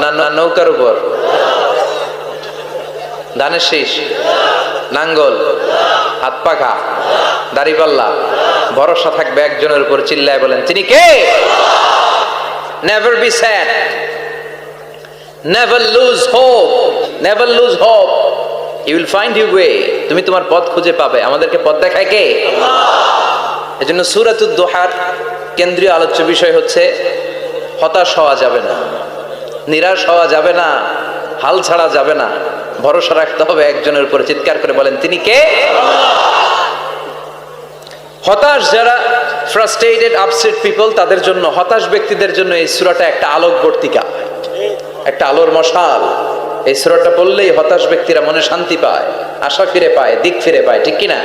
না নৌকার উপর? ধানের শীষ? নাঙ্গল? হাত পাখা? দাড়িপাল্লা? ভরসা থাকবে একজনের উপর, চিল্লায় বলেন, তিনি কে? Never be sad never lose hope never lose hope you will find you way তুমি তোমার পথ খুঁজে পাবে। আমাদেরকে পথ দেখায় কে? এজন্য সুরাতুদ দোহার কেন্দ্রীয় আলোচ্য বিষয় হচ্ছে, হতাশ হওয়া যাবে না। নিরাশ হওয়া যাবে না, হাল ছাড়া যাবে না। ভরসা রাখতে হবে একজনের উপরে। চিৎকার করে বলেন, তিনি কে? হতাশ যারা ফ্রাস্ট্রেটেড আপসেট পিপল তাদের জন্য, হতাশ ব্যক্তিদের জন্য এই সুরাটা একটা আলোক বর্তিকা। একটা আলোর মশাল। এই সুরাটা পড়লেই হতাশ ব্যক্তিরা মনে শান্তি পায়, আশা ফিরে পায়, দিক ফিরে পায়, ঠিক কিনা?